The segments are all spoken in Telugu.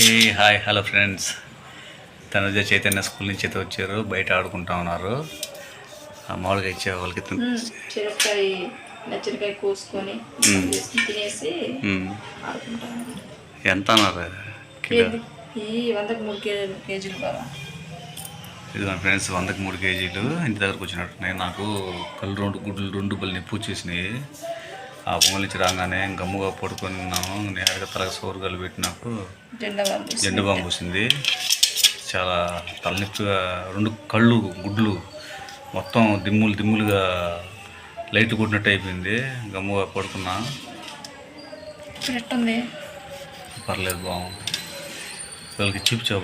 Hey hi hello friends. Tanuja Chaitanya school నుంచి అయితే వచ్చారు. బయట ఆడుకుంటా ఉన్నారు. ఆ మామూలుగా ఇచ్చే వాళ్ళకి చిరకాయ నచ్చరికాయ కోసుకొని తినేసి ఎంత అన్నారు కిలో? ఏంది? ఈ వందకు మూడు కే- కేజీలు బాగా ఇది మన ఫ్రెండ్స్ వందకి మూడు కేజీలు. ఇంటి దగ్గరకు వచ్చినట్టున్నాయి. నాకు కళ్ళు రెండు గుడ్లు రెండు బల్లి నొప్పి వచ్చేసినాయి. ఆ పొంగల్ నుంచి రాగానే గమ్ముగా పడుకొని ఉన్నాము. నేరుగా తలకి సోరు కలిపి పెట్టి నాకు జెండా బాంబు పూసింది. చాలా తలనొప్పిగా రెండు కళ్ళు గుడ్లు మొత్తం దిమ్ములు దిమ్ములుగా లైట్ కొట్టినట్టు అయిపోయింది. గమ్ముగా పడుకున్నా. పర్లేదు బాగుంది వీళ్ళకి చూపించావు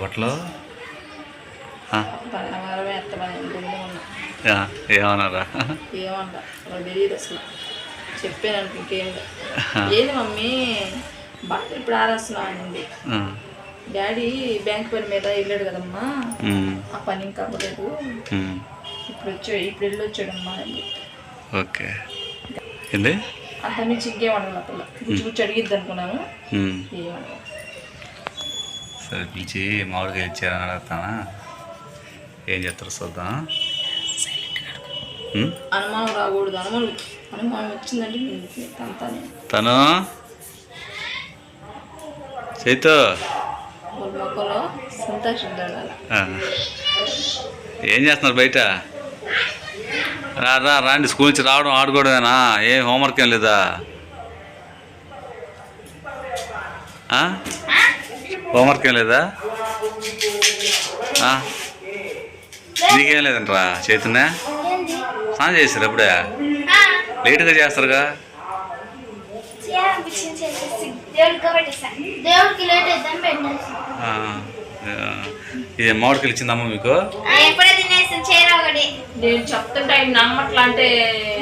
యా, ఏమన్నారా? అసలు చెప్పాను అనుకో ఇంకేం లేదు. ఏంది మమ్మీ బట్టలు ఇప్పుడు ఆరేస్తున్నావు అనింది. డాడీ బ్యాంక్ పని మీద వెళ్ళాడు కదమ్మా. ఆ పని ఇంకా అవ్వలేదు. ఇప్పుడు వచ్చాడు ఇప్పుడు వెళ్ళి వచ్చాడమ్మా అని చెప్పి. ఓకే. ఏంది? అంత నుంచి ఇంకేం అడగల పిల్ల. అడిగిద్ది అనుకున్నాను. సరే పిలిచి మామిడిగా ఇచ్చారని అడుగుతానా? ఏం చేస్తారో చూద్దాం అనుమానం రాకూడదు. అనుమానం అనుమానం వచ్చిందంటే తను? చైతు? మొక్కలో ఆ. ఏం చేస్తున్నారు బయట? రా రా రాండి. స్కూల్ నుంచి రావడం ఆడుకోవడమేనా? ఏం హోంవర్క్ ఏం లేదా? హోంవర్క్ ఏం లేదా? నీకేం లేదంట్రా చైతన్య? స్నానం చేస్తారు అప్పుడే లేట్గా చేస్తారుగా. ఇది మామిడికాయలు ఇచ్చిందమ్మ మీకు? ఎప్పుడే తినేసి చీర ఒకటి. నేను చెప్తుంటే ఆయన నమ్మట్లా అంటే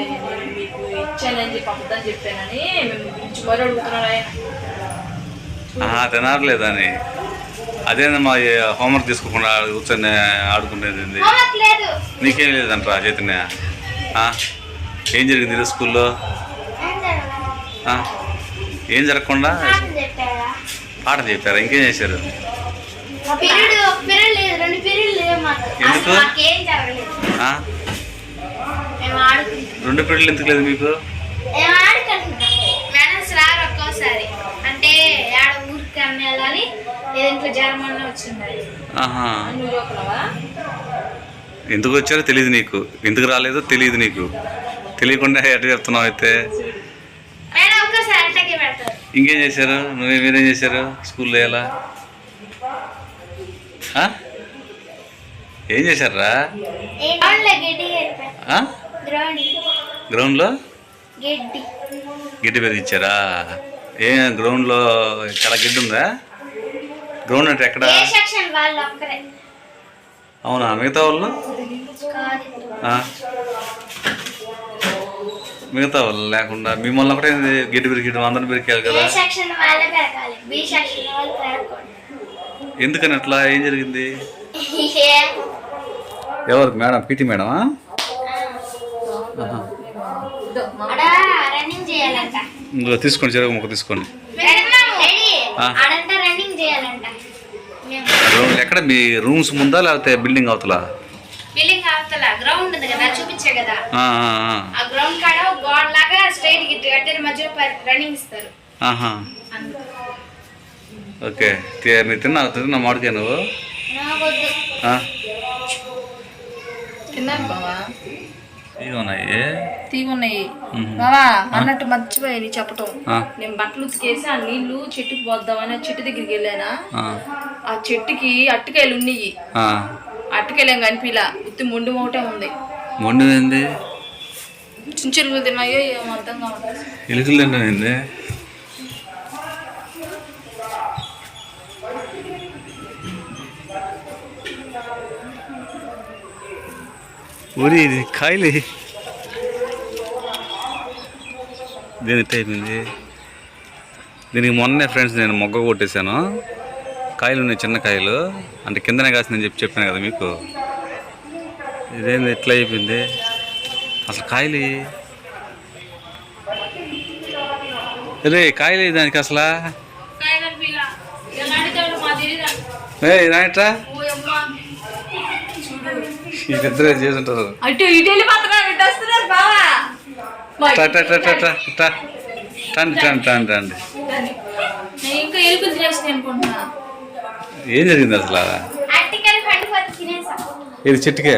నేను మీకు ఇచ్చానని చెప్పి అబద్ధం చెప్పానని మేము పిలిచి మరీ అడుగుతున్నాడు ఆయన. తినట్లేదని అదేనమ్మా హోంవర్క్ తీసుకోకుండా కూర్చొని ఆడుకునేది నీకేం లేదంటరా చైతన్య? ఏం జరిగింది స్కూల్లో? ఏం జరగకుండా? పాఠం చెప్పారా? ఇంకేం చేశారు? ఎందుకు? రెండు పీరియడ్లు ఎందుకు లేదు మీకు మేము ఆడుకుంటున్నాం మేడమ్స్ రారు ఒక్కోసారి అంటే ఆడ ఆహా. నువ్వు ఎందుకు వచ్చారో తెలియదు నీకు. ఎందుకు రాలేదో తెలియదు నీకు. తెలియకుండా ఎట్లా చెప్తున్నావు అయితే? ఒక్కసారి పెడతారు. ఇంకేం చేశారు? నువ్వే మీరేం చేశారు? స్కూల్లో ఎలా? ఆ? ఏం చేశారా గ్రౌండ్లో గడ్డి గడిపారు ఆ? గ్రౌండ్. గ్రౌండ్లో? గడ్డి. గిడ్డి పెరిగిచ్చారా ఏ గ్రౌండ్లో చాలా గిడ్డి ఉందా? గ్రౌండ్ అంటే ఎక్కడ? అవునా? మిగతా వాళ్ళు? మిగతా వాళ్ళు లేకుండా మిమ్మల్ని ఒకటే గిడ్డి పెరిగి అందరిని పెరికారు ఏ కదా ఎందుకని అట్లా? ఏం జరిగింది? ఎవరు మేడం? పీటీ మేడమా. ఆడ రన్నింగ్ చేయాలంట. తీసుకోండి చెరుకు ముక్క తీసుకోండి. గ్రౌండ్ ఎక్కడ? మీ రూమ్స్ ముందా లేకపోతే బిల్డింగ్ అవతల? బిల్డింగ్ అవతల. గ్రౌండ్ ఉంది కదా చూపించే కదా. ఆ, ఆ, ఆ. ఆ గ్రౌండ్ కాడ ఒక గోడ లాగా స్ట్రైట్ గిట్ కట్టిన మధ్యలో రన్నింగ్ ఇస్తారు. ఆహా. అందుకు. ఓకే. తి- మీరు తిన్నావు తిన్నా మామిడికాయ నువ్వు? నాకొద్దు. ఆ? తిన్నాను బావా. తీగున్నాయి. బావా అన్నట్టు మర్చిపోయి నీ చెప్పటం. నేను బట్టలు ఉతికేసి ఆ నీళ్ళు చెట్టుకి పోద్దామని ఆ చెట్టు దగ్గరికి వెళ్ళానా? ఆ, చెట్టుకి అట్టుకాయలు ఉన్నాయి. అట్టుకాయలు కనిపిలా. ఉత్తి మొండి ఒకటే ఉంది. మొండిదేంది? చిన్న చిరుకులు తిన్నాయో ఏమో అర్థం కావట్లేదు. ఎలుకలు తింటానేంది ఊరి ఇది కాయలు దీని అయిపోయింది దీనికి మొన్నే ఫ్రెండ్స్ నేను మొగ్గ కొట్టేశాను. కాయలు ఉన్నాయి చిన్న కాయలు. అంటే కిందనే కాసిందని చెప్పి చెప్పాను కదా మీకు. ఇదేంది ఎట్లా అయిపోయింది? అసలు కాయలు? రే కాయలు దానికి అసలు. ఏ రాయట్రా వీళ్ళిద్దరే చేసి ఉంటారు అటు ఇటు వెళ్ళి మాత్రం ఇటు వస్తున్నారు బావా. ఇంకా ఎలుకలు తినేసి అనుకుంటున్నా. ఏం జరిగింది అసలు ఇది చెట్టుకే?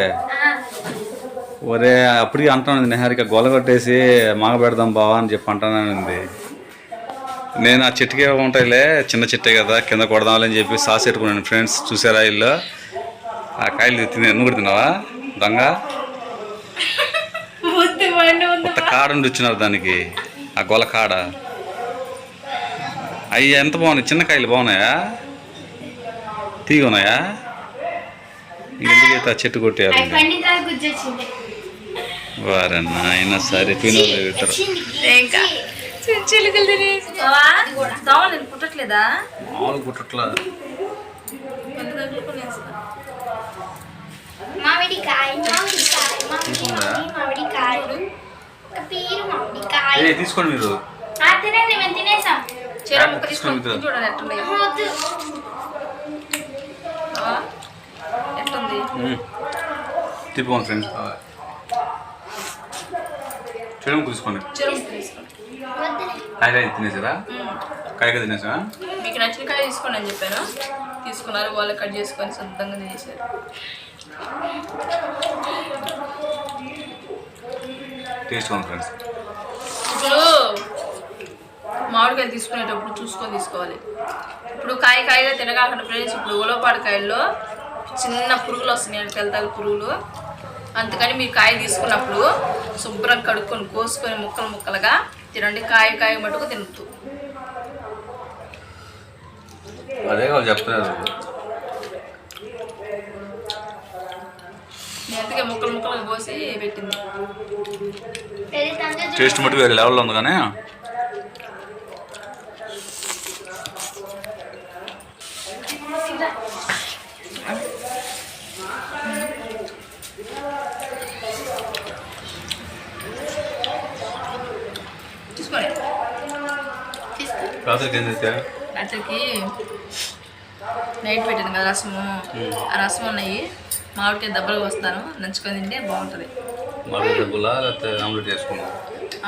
ఒరే అప్పటికి అంటాను నిహారిక గొల కొట్టేసి మాగ పెడదాం బావా అని చెప్పి అంటానండి నేను ఆ చెట్టుకే ఉంటాయిలే చిన్న చెట్టే కదా కింద కొడదాంలే అని చెప్పి సాస్ పెట్టుకున్నాను. ఫ్రెండ్స్ చూసారా ఇల్లు? ఆ కాయలు తినే నువ్వు కూడా తిన్నావా? దొంగ? కొత్త కాడ ఉండి వచ్చినారు దానికి. ఆ గొల కాడ. అయ్యి ఎంత బాగున్నాయి? చిన్న కాయలు బాగున్నాయా? తీగ ఉన్నాయా? ఇంకెందుకైతే ఆ చెట్టు అవి గుజ్జొచ్చింది. వారన్నా అయినా సరే తినోళ్ళు పెట్టరు ఇంకా. చిలుకలు తినేసి పుట్టట్లేదా మామూలు కుట్టట్లా. ఎంత తగులుకునేస్తా మామిడికాయ మామిడికాయ మామిడికాయ మామిడికాయ. ఒక పీరు మామిడికాయ. ఏ తీసుకోండి మీరు. ఆ తినండి మేము తినేసాం. చీర ముక్క తీసుకొని తీసుకొని చూడండి వద్దు. బావా ఎట్టుంది? తిప్పుకోండి ఫ్రెండ్స్. చూడము తీసుకోండి. చీర ముక్క తీసుకోండి. వద్దులే. కాయకాయ తినేసారా? కాయకాయ తినేసా మీకు నచ్చిన కాయ తీసుకోండి అని చెప్పాను. తీసుకున్నారు వాళ్ళు కట్ చేసుకొని సొంతంగా తినేసారు ఫ్రెండ్స్. ఇప్పుడు మామిడికాయలు తీసుకునేటప్పుడు చూసుకొని తీసుకోవాలి. ఇప్పుడు కాయ కాయగా తినగాకుండా ఫ్రెండ్స్ ఇప్పుడు ఉలవపాడు కాయల్లో చిన్న పురుగులు వస్తున్నాయి తెల్లతల పురుగులు. అందుకని మీరు కాయ తీసుకున్నప్పుడు శుభ్రం కడుక్కొని కోసుకొని ముక్కలు ముక్కలుగా తినండి. కాయ కాయ మటుకు తినద్దు. అదే చెప్తున్నారు. అందుకే ముక్కలు ముక్కలుగా కోసి పెట్టింది. టేస్ట్ మటుకు వేరే లెవెల్లో ఉంది కానీ. రాత్రికి ఏం రాత్రికి నైట్ పెట్టింది కదా రసము. ఆ రసం ఉన్నాయి. మామిడికాయ దెబ్బలు వస్తాను నంచుకొని తింటే బాగుంటుంది. లేకపోతే ఆమ్లెట్ చేసుకున్నాం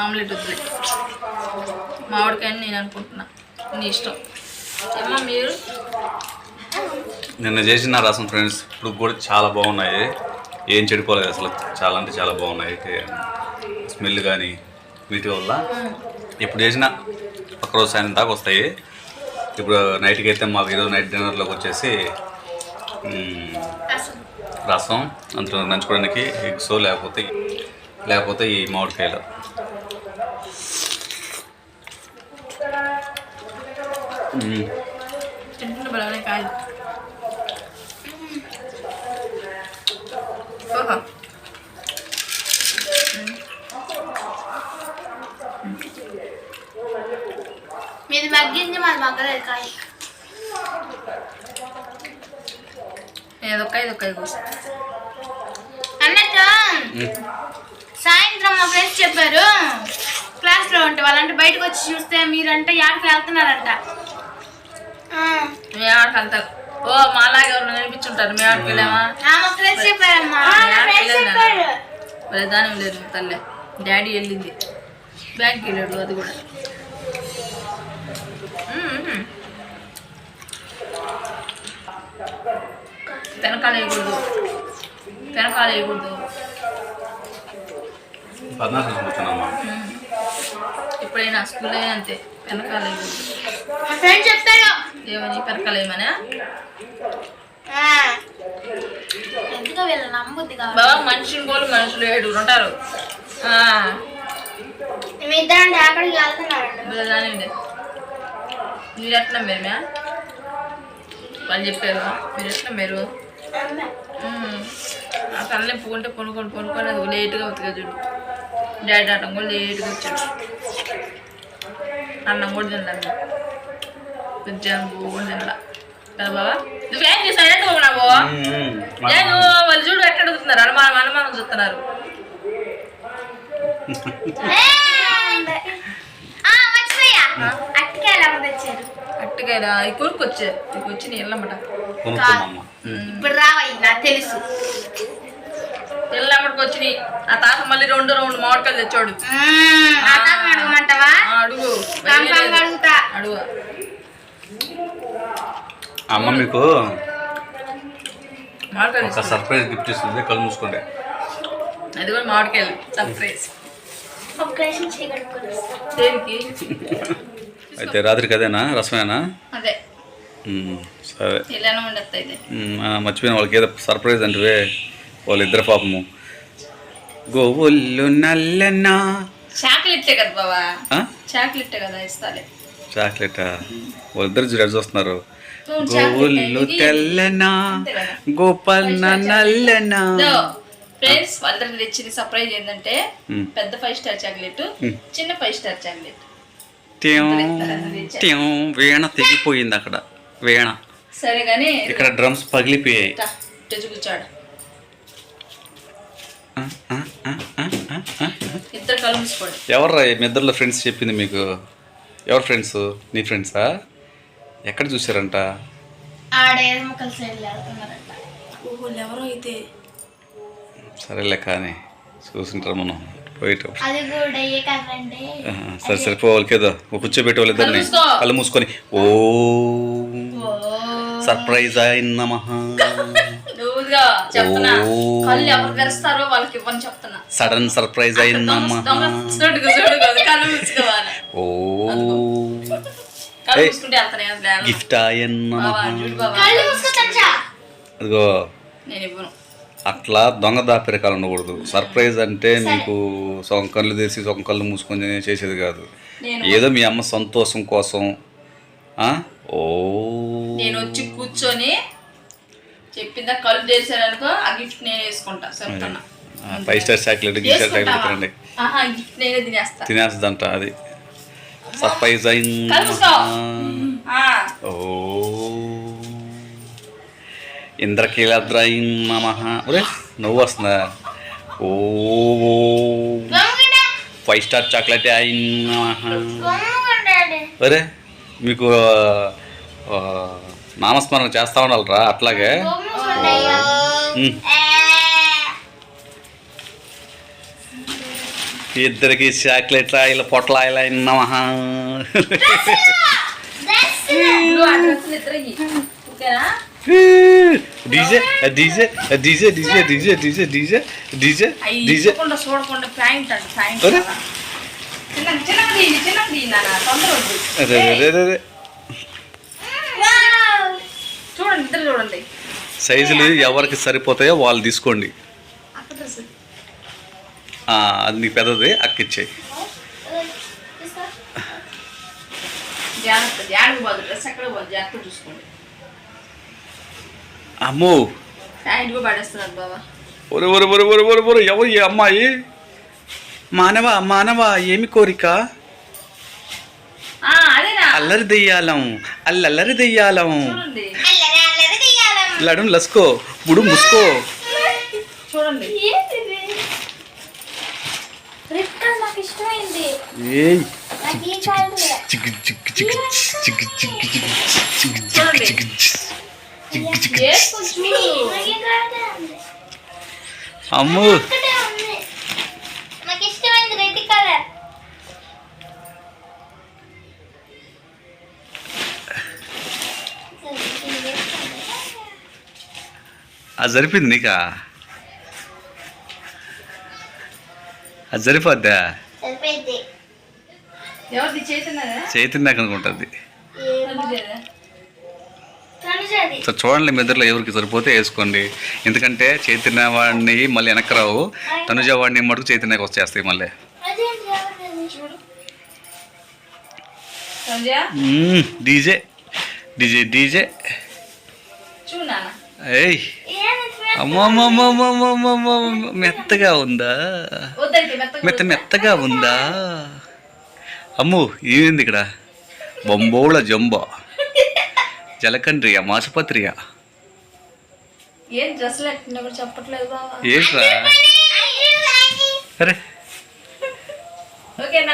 ఆమ్లెట్ వద్దులే. మామిడికాయని నేను అనుకుంటున్నా. నీ ఇష్టం. ఏమన్నా మీరు? నిన్న చేసిన రసం ఫ్రెండ్స్ ఇప్పుడు కూడా చాలా బాగున్నాయి. ఏం చెడిపోలేదు అసలు. చాలా అంటే చాలా బాగున్నాయి. స్మెల్ కానీ వీటి వల్ల. ఇప్పుడు చేసిన ఒక్కరోజు సాయంత్రం దాకా వస్తాయి. ఇప్పుడు నైట్కి అయితే మాకు ఈరోజు నైట్ డిన్నర్లోకి వచ్చేసి రసం అందులో నంచుకోవడానికి ఎగ్స్ లేకపోతే లేకపోతే ఈ మామిడికాయలు మ్, తింటుంటే బలమే కాదు ఓహో మీది మగ్గింది మాది మగ్గలేదు కాయ ఏదొక్క ఇదొక్క అన్నట్టు. సాయంత్రం మా ఫ్రెండ్స్ చెప్పారు క్లాస్లో ఉంటే వాళ్ళంటే బయటకు వచ్చి చూస్తే మీరంటే యాడికి వెళ్తున్నారంట. ఆ, మీ ఆడకి వెళ్తారు? ఓ మాలాగా ఎవరు నేర్పించుంటారు మీ ఆడికి వెళ్ళామా? ఆ, మా ఫ్రెండ్స్ చెప్పారమ్మా. దాని లేదు తల్లే. డాడీ వెళ్ళింది. బ్యాంక్కి వెళ్ళాడు అది కూడా మ్మ్. వెనకాల వేయకూడదు వెనకాల వేయకూడదు. ఎప్పుడైనా స్కూల్లో అంతే వెనకాల వేయకూడదు ఏమని? వెనకాల కావాలి బాబా మనిషిని పోలు మనుషులు ఏడుగురు ఉంటారు. మీరు ఎట్లా మీరు మ్యా వాళ్ళు చెప్పారు. మీరు ఎట్లా మీరు తల్లి పువ్వుంటే కొనుక్కొని కొనుక్కొని అది లేట్గా అవుతుంది చూడు. డాడీ అన్నం కూడా లేట్గా వచ్చాడు. అన్నం కూడా తినలేదు కొంచెం కూడా తినలా. కదా బాబా నువ్వేం చేసావు బాబు? నేను వాళ్ళు చూడు ఎట్లా అడుగుతున్నారు అనుమానం అనుమానం చూస్తున్నారు. మర్చిపోయా పుట్టగాడా ఈ కొడుకు వచ్చే వచ్చి ఇప్పుడు నాకు తెలుసు. తెల్లమ్మడికి ఆ తాత మళ్ళీ రెండు రెండు మామిడికాయలు తెచ్చాడు. అడుగు. అమ్మ మీకు సర్ప్రైజ్ గిఫ్ట్ ఇస్తుంది కళ్ళు మూసుకోండి. అది కూడా మామిడికాయలు. సర్ప్రైజ్ దేనికి? అయితే రాత్రికి అదేనా? రసమేనా? అదే. సరే. మర్చిపోయిన వాళ్ళకి ఏదో సర్ప్రైజ్ అంటే వాళ్ళిద్దరు పాపము. గోవుళ్ళు నల్లనా? చాక్లెట్టే కదా బావా. ఆ? చాక్లెట్టే కదా ఇస్తాలే. చాక్లెటా? వాళ్ళిద్దరు జడ్జ్ వస్తున్నారు. చాక్లెట్ ఇది- తెల్లనా. గోపాలన నల్లనా? ఫ్రెండ్స్ వాళ్ళకి తెచ్చింది సర్ప్రైజ్ ఏంటంటే. పెద్ద ఫైవ్ స్టార్ చాక్లెట్. చిన్న ఫైవ్ స్టార్ చాక్లెట్. త్యం వీణ తెగిపోయింది అక్కడ. వీణ. సరే ఇక్కడ డ్రమ్స్ పగిలిపోయాయి. ఎవరు ఎవర్రా మీ ఇద్దరులో ఫ్రెండ్స్ చెప్పింది మీకు? ఎవరు ఫ్రెండ్స్? నీ ఫ్రెండ్సా? ఎక్కడ చూసారంట సరేలే కానీ చూసింటారు మనం. వెయిట్ సరే సరే పోవాలికేదో కూర్చోబెట్టి వాళ్ళిద్దరిని కళ్ళు మూసుకొని. ఓ. సర్ప్రైజ్ అయిన సడన్ సర్ప్రైజ్ అయిన ఓ. గిఫ్ట్ అయ్యన్నమా అదిగో. నేను ఇవ్వను. అట్లా దొంగ దాపెరకాలు ఉండకూడదు. సర్ప్రైజ్ అంటే మీకు సొంత కళ్ళు తెరిచి సొంత కళ్ళు మూసుకొని చేసేది కాదు. ఏదో మీ అమ్మ సంతోషం కోసం? ఓ. నేను వచ్చి కూర్చొని చెప్పిందా? కళ్ళు తెరిచారనుకో ఆ గిఫ్ట్ నేను వేసుకుంటా చెప్తున్నా five star chocolate gift chocolate ఆహా గిఫ్ట్ నేనే తినేస్తా. తినేస్తుందంట అది. సర్ప్రైజ్ అయింది? ఓ. ఇంద్రకీలాద్రాయి నమ. నువ్వు వస్తుందా? ఓ ఫైవ్ స్టార్ చాక్లెట్ అయిన అరే మీకు నామస్మరణ చేస్తూ ఉండాలరా అట్లాగే. ఇద్దరికి చాక్లెట్ ఆయిల్ పొట్ల ఆయిల్ అయిన DJ DJ DJ DJ DJ DJ DJ DJ DJ చూడకుండా ప్యాంట్ అంట ప్యాంట్. చూడండి చూడండి. సైజులు ఎవరికి సరిపోతాయో వాళ్ళు తీసుకోండి. అది నీకు పెద్దది అక్కిచ్చేయి. జాగ్రత్త జాగ్రత్త పోదు డ్రెస్ ఎక్కడ పోదు జాగ్రత్త చూసుకోండి. అమ్మో ప్యాంట్ కూడా పడేస్తున్నారు బాబా ఒరే ఒరే ఒరే ఒరే ఒరే ఒరే ఎవరు ఈ అమ్మాయి మానవ మానవ ఏమి కోరిక ఆ, అదేనా అల్లరి దెయ్యాలం అల్లరి దెయ్యాలం లడం లస్కో బుడు ముసుకో చూడండి అమ్ము. అది సరిపోయింది. నీకా అది సరిపోద్దా చేతున్నాక అనుకుంటుంది. సో చూడండి మీ ఇద్దరిలో ఎవరికి సరిపోతే వేసుకోండి. ఎందుకంటే చైతన్య వాడిని మళ్ళీ వెనక్కి రావు. తనుజ వాడిని మటుకు చైతన్యకి వచ్చేస్తాయి మళ్ళీ. డీజే. DJ DJ. ఏయ్. మెత్తగా ఉందా? మెత్త మెత్తగా ఉందా? అమ్ము ఏమైంది ఇక్కడ? బొంబోళ జంబ. జలకండ్రియ మాసుపత్రియ? ఏం చెప్పట్లేదు బాబా ఏంట్రా?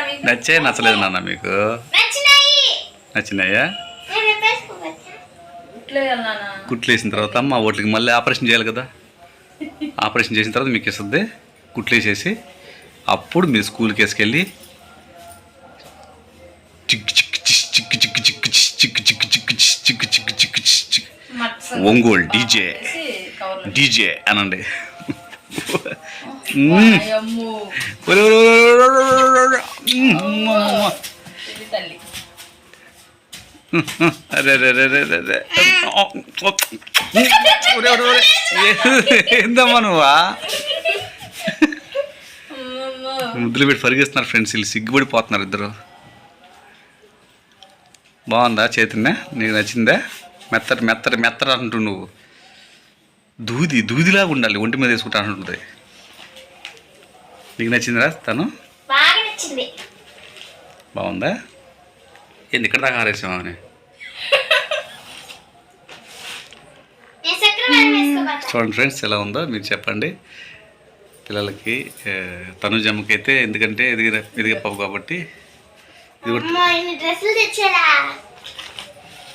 మీకు నచ్చే నచ్చలేదు నాన్న మీకు. నచ్చినాయి. కుట్లు వేసిన తర్వాత అమ్మ వాటికి మళ్ళీ ఆపరేషన్ చేయాలి కదా. ఆపరేషన్ చేసిన తర్వాత మీకు ఇస్తుంది. కుట్లు వేసేసి అప్పుడు మీరు స్కూల్కి వేసుకెళ్ళి ఒరే, ఒరే, ఒరే. ఏ- ఏందమ్మా నువ్వా. ముద్దులు పెట్టి పరిగెస్తున్నారు ఫ్రెండ్స్ వీళ్ళు సిగ్గుపడిపోతున్నారు ఇద్దరు. బాగుందా చైతన్య నీకు నచ్చిందా? మెత్తటి మెత్తటి మెత్తటి అంటు నువ్వు. దూది దూదిలాగా ఉండాలి ఒంటి మీద వేసుకుంటా అంటుంది నీకు నచ్చిందిరా తను? బాగుందా? ఏంది ఇక్కడ దాకా ఆరేసామా అని చూడండి ఫ్రెండ్స్ ఎలా ఉందో మీరు చెప్పండి. పిల్లలకి ఏ, తనుజమ్మకి అయితే ఎందుకంటే ఎదిగిన ఎదిగే పాప కాబట్టి ఇది కూడా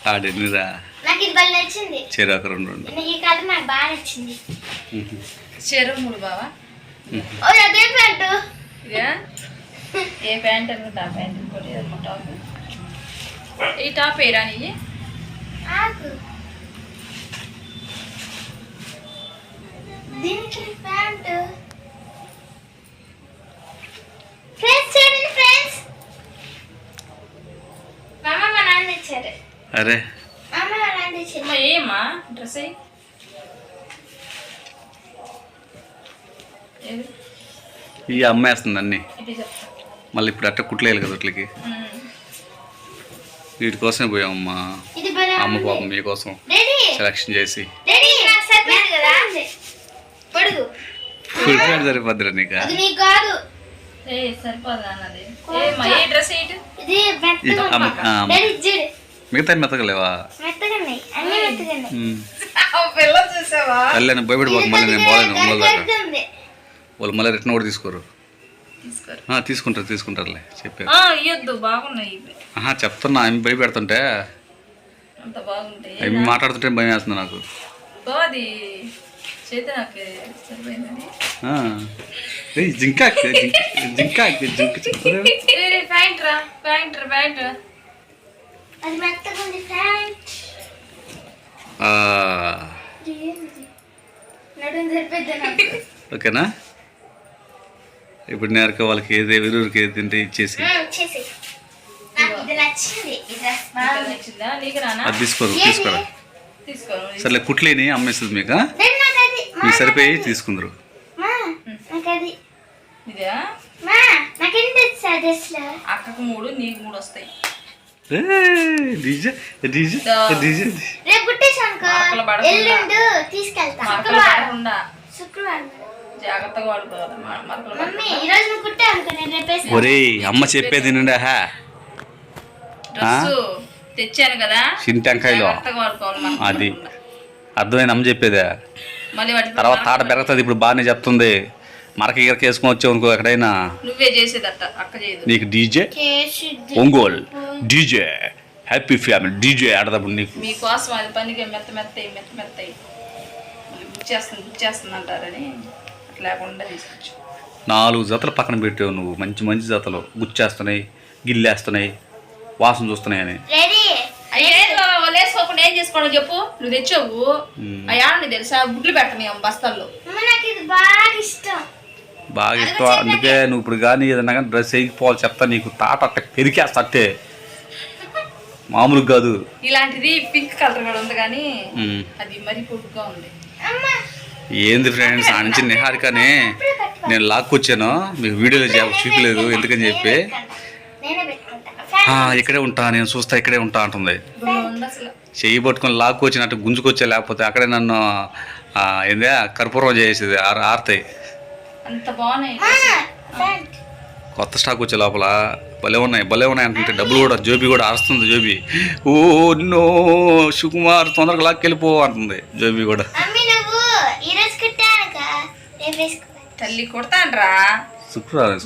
ఆడినిరా నాకు ఇది బాగా నచ్చింది. చేరాక రెండు రెండు ఈ కలర్ నాకు బాగా నచ్చింది. చెరువు మూడు బావా? ఓ అదే ప్యాంటు. ఇదే ఏ ప్యాంట్ అనుకుంటా ఆ ప్యాంట్ ఇంకోటి ఏదమ్మా టాప్. ఈ టాప్ నీ ఆకు దీనికి ప్యాంటు. Friends friends. అరే. ఈ అమ్మాయి డ్రెస్ అన్ని. మళ్ళీ ఇప్పుడు అట్ట కుట్లేదు కదా వీటికి వీటి కోసమే పోయామమ్మా. అమ్మ పాపం మీకోసం సెలక్షన్ చేసి. కుడిపాడు సరిపోదు అన్నది. అమ్మ మిగతా మెతకలేవా తల్లి భయపడి బాగు మళ్ళీ నేను బాగాలేను ఉండదు వాళ్ళు మళ్ళీ రిటర్న్ కూడా తీసుకోరు. తీసుకుంటారు తీసుకుంటారులే చెప్పారు. చెప్తున్నా ఆమె భయపెడుతుంటే. అవి మాట్లాడుతుంటే భయం వేస్తుంది నాకు. జింకా జింకా జింకా. జింకా అది మెత్తగా ఉంది ఫ్రెండ్స్ ఓకేనా? ఇప్పుడు నేరక వాళ్ళకి ఏది ఎవరికి ఏది తింటే ఇచ్చేసి. అది తీసుకోరు తీసుకోరా? సర్లే కుట్లేని అమ్మేస్తుంది మీకు మీకు సరిపోయి తీసుకుందరు. అక్కకు మూడు నీకు మూడు వస్తాయి. ఒరే అమ్మ చెప్పేది నిండా తెచ్చాను కదా. చింటంకాయలు అది. అర్థమైన అమ్మ చెప్పేదా? తర్వాత తాట పెరుగుతుంది ఇప్పుడు బాగానే చెప్తుంది. మరక ఇరక వేసుకొని వచ్చావు అనుకో ఎక్కడైనా? నువ్వే చేసేదట్ట అక్క చేయదు. నీకు DJ. Ongole. DJ. Happy family. DJ ఆడదప్పుడు నీకు. మీకోసం అది పనికి మెత్త మెత్తయి మెత్త మెత్తయి. మళ్ళీ గుచ్చేస్తుంది గుచ్చేస్తుంది అంటారని లేకుండా తీసుకొచ్చు. నాలుగు జతలు పక్కన పెట్టావు నువ్వు. మంచి మంచి జతలు. గుచ్చేస్తున్నాయి గిల్లేస్తున్నాయి వాసన వాళ్ళు వేసుకోకుండా ఏం చేసుకోవడం చెప్పు. నువ్వు తెచ్చావు. అయ్యా తెలుసా? గుడ్లు పెట్టని బస్తాల్లో. అమ్మ నాకు ఇది బాగా ఇష్టం. బాగా ఇష్టం. అందుకే నువ్వు ఇప్పుడు కానీ ఏదన్నా కానీ డ్రెస్ వేయకపోవాలి చెప్తా. నీకు తాట అట్ట పెరికేస్తా అట్టే మామూలుగా కాదు. ఇలాంటిది పింక్ కలర్ కూడా ఉంది కానీ. అది మరీ పొడుగ్గా ఉంది. అమ్మ. ఏంది ఫ్రెండ్స్? ఆ నుంచి నిహారికని నేను లాక్కొచ్చాను. మీకు వీడియోలో చెప్ చూపలేదు. ఎందుకని చెప్పి? నేనే పెట్టుకుంటా. "ఆ, ఇక్కడే ఉంటా. నేను చూస్తా ఇక్కడే ఉంటా అంటుంది. చెయ్యి పట్టుకొని లాక్కొచ్చినట్టు గుంజుకొచ్చా లేకపోతే అక్కడే నన్ను ఆ, ఏందే కర్పూరం చేసేది ఆర్ ఆరుతాయి అంత బాగున్నాయి. ఫ్యాంట్ కొత్త స్టాక్ వచ్చే లోపల భలే ఉన్నాయి భలే ఉన్నాయి అంటుంటే డబ్బులు కూడా జోబి కూడా ఆరుస్తుంది జోబి. ఓ నో సుకుమార్ తొందరగా లాక్కెళ్ళిపో అంటుంది జోబి కూడా. తల్లి కొడతాండ్రా. శుక్రవారం.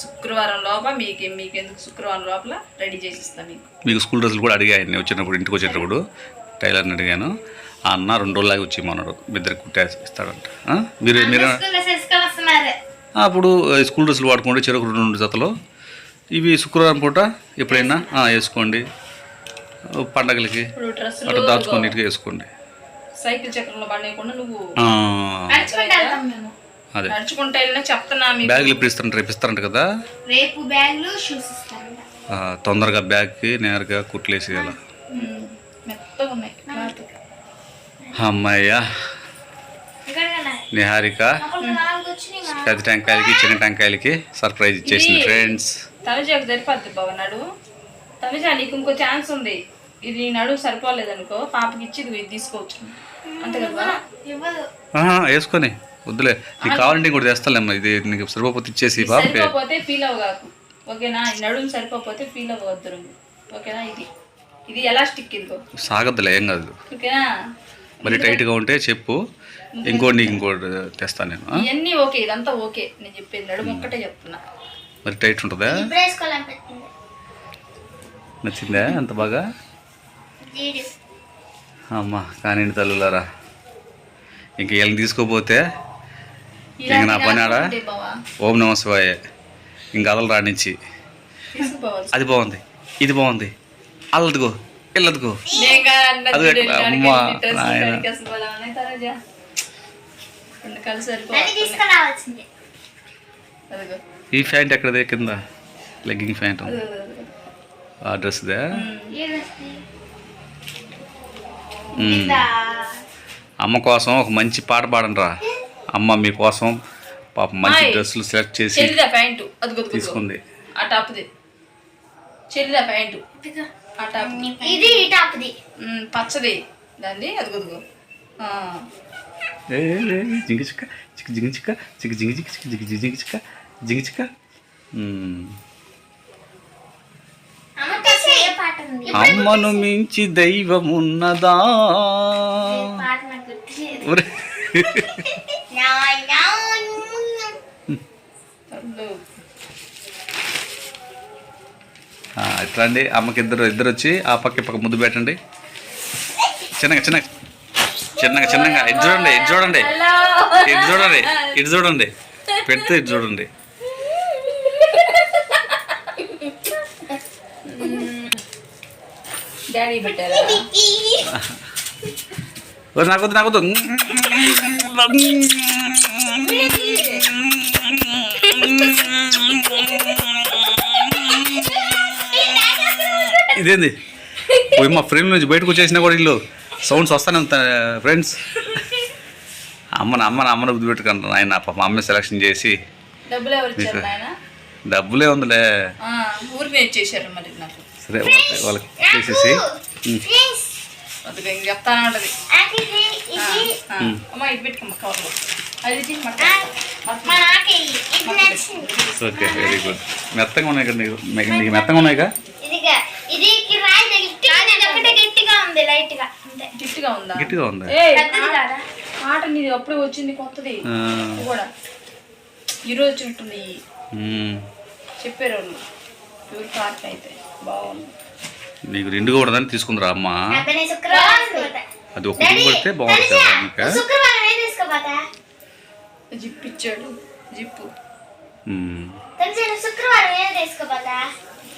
శుక్రవారం లోపల మీకు మీకు ఎందుకు శుక్రవారం లోపల రెడీ చేసిస్తా మీకు. మీకు స్కూల్ డ్రెస్సులు కూడా అడిగాయి నేను వచ్చినప్పుడు ఇంటికి వచ్చేటప్పుడు టైలర్ని అడిగాను. ఆ అన్న రెండు రోజులాగా వచ్చి మనడు ఇద్దరు కుట్టేసి ఇస్తాడంట? మీరు మీరు అప్పుడు స్కూల్ డ్రెస్సులు వాడుకోండి చెరకు రెండు జతలు. ఇవి శుక్రవారం పూట ఎప్పుడైనా ఆ, వేసుకోండి. పండగలకి అట్లా దాచుకొని నీట్గా వేసుకోండి. సైకిల్ చక్రంలో నువ్వు అదే. చెప్తున్నా బ్యాగులు ఇప్పుడు ఇస్తారంట? రేపు ఇస్తారంట కదా? రేపు బ్యాగులు షూస్ ఇస్తారంట. ఆ, తొందరగా బ్యాగ్కి నేరుగా కుట్లేసేయాల. అమ్మాయ్యా. నిహారిక. పెద్ద టెంకాయలకి చిన్న టెంకాయలకి సర్ప్రైజ్ ఇచ్చేసింది ఫ్రెండ్స్ తనుజాకు సరిపోద్ది బావ నడు. తనుజా నీకు ఇంకో ఛాన్స్ ఉంది. ఇది నడు సరిపోలేదు అనుకో పాపకి ఇచ్చి ఇది తీసుకోవచ్చు. అంతే కదా వేసుకొని. వద్దులే. నీకు కావాలంటే ఇంకోటి తెస్తాలేమ్మా ఇది నీకు సరిపోతే ఇచ్చేసి పాపకి సరిపోతే ఫీల్ అవ్వగాకు ఓకేనా? ఈ నడుము సరిపోతే ఫీల్ అవ్వద్దు. ఓకేనా? ఇది. ఇది ఎలాస్టిక్ ఇదిగో సాగద్దులే ఏం కాదు. ఓకేనా? మరి టైట్గా ఉంటే చెప్పు. ఇంకోటి నీకు ఇంకోటి తెస్తాను నేను ఆ? ఇవన్నీ ఓకే ఇదంతా ఓకే. నేను చెప్పేది నడుము ఒక్కటే చెప్తున్నా. మరి టైట్ ఉంటుందా? ఇప్పుడు వేసుకోవాలనిపిస్తుంది నచ్చిందా అంత బాగా? జీడి అమ్మా కానీ తల్లులారా. ఇంక వీళ్ళని తీసుకోపోతే ఇలా ఇంక నా పని ఆడా? బావా. ఓం నమ శివాయ. ఇంకా అదలు రానిచ్చి తీసుకోవాలి అది బాగుంది ఇది బాగుంది. నేను కాదు అన్నది అది అమ్మా, నాయనా. భలే సరిపోతుంది ఈ ప్యాంట్ ఎక్కడదే? కింద. Legging pant. ఆ డ్రెస్దే. ఇందా. అమ్మ కోసం ఒక మంచి పాట పాడండి రా అమ్మ మీకోసం పాప మంచి. డ్రెస్సులు సెలెక్ట్ చేసి. తీసుకుంది. ఆ టాప్ది. చెల్లిదా ప్యాంటు? ఇదిగో. ఆ టాప్ ఇది ఈ టాప్ది. ఉమ్, పచ్చది. దాన్ని అదిగో అదిగో. ఆ ఏ ఏ, ఏ, జింగి చిక్క చిక్క జింగి చిక్క చిక్క జింగి చిక్క జింగి చిక్క జింగి చిక్క మ్మ్. అమ్మతో ఏ పాట ఉంది అమ్మను మించి దైవం ఉన్నదా ఈ పాట నాకు గుర్తులేదు ఒరే. నా, నా, తల్లు. ఆ, ఇట్లా అండి అమ్మకి ఇద్దరు ఇద్దరు వచ్చి ఆ పక్క ఈ పక్క ముద్దు పెట్టండి చిన్నగా చిన్నగా చిన్నగా చిన్నగా. ఇటు చూడండి ఇటు చూడండి. ఇటు చూడండి ఇటు చూడండి. పెడితే ఇటు చూడండి. నాకొద్దు నాకొద్దు ఇదేంది? పోయి మా ఫ్రెండ్ నుంచి బయటకు వచ్చేసినా కూడా ఇల్లు. సౌండ్స్ వస్తానే ఫ్రెండ్స్. అమ్మని అమ్మని అమ్మని బుద్ధి పెట్టుకుంటాను ఆయన పాప అమ్మ సెలక్షన్ చేసి. డబ్బులు ఉందిలే. సరే వాళ్ళకి చేసేసి చెప్తానే ఉంటది. అమ్మ ఇది పెట్టుకోమ్మ కవర్లో ఓకే వెరీ గుడ్ మెత్తగా ఉన్నాయి కదా నీకు మెత్తగా ఉన్నాయిగా? ఇదిగా. ఇది ఒకటే గట్టిగా ఉంది లైట్గా అంతే. గిట్టిగా ఉందా? గట్టిగా ఉంది? ఏయ్, పెద్దది కాదా? ఆట నీది అప్పుడే వచ్చింది కొత్తది. ఆ, ఇది కూడా. ఈరోజు వచ్చినట్టుంది ఉమ్. చెప్పారు వాళ్ళు. ఎవరు పార్ట్ అయితే బాగుంది. నీకు రెండు కూడా తీసుకుందిరా అమ్మ. శుక్రవారం. అది ఒక పడితే బాగుంటుంది నీకు. శుక్రవారం ఏం తీసుకోపోతా? జిప్ ఇచ్చాడు. జిప్పు. తెలిసి శుక్రవారం ఏం తీసుకోపోతా?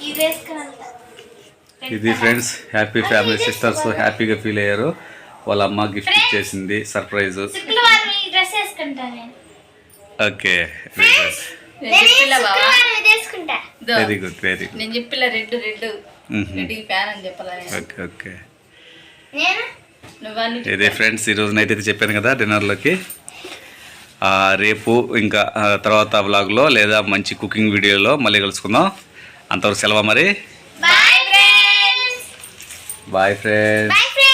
ఇది వేసుకుని వెళ్తా. ఇది ఫ్రెండ్స్ హ్యాపీ ఫ్యామిలీ సిస్టర్స్ హ్యాపీగా ఫీల్ అయ్యారు. వాళ్ళ అమ్మ గిఫ్ట్ ఇచ్చేసింది సర్ప్రైజ్ ఈ okay very good very good very good నేను చెప్పిలా రెడ్ రెడ్. రెడ్కి ఫ్యాన్ అని చెప్పాలా నేను. ఓకే ఓకే నేను? నువ్వన్నీ ఇదే ఫ్రెండ్స్ ఈరోజు నైట్ అయితే చెప్పాను కదా డిన్నర్లోకి ఆ, రేపు ఇంకా తర్వాత వ్లాగ్లో లేదా మంచి కుకింగ్ వీడియోలో మళ్ళీ కలుసుకుందాం. అంతవరకు సెలవు మరి. Bye friends bye friends bye friends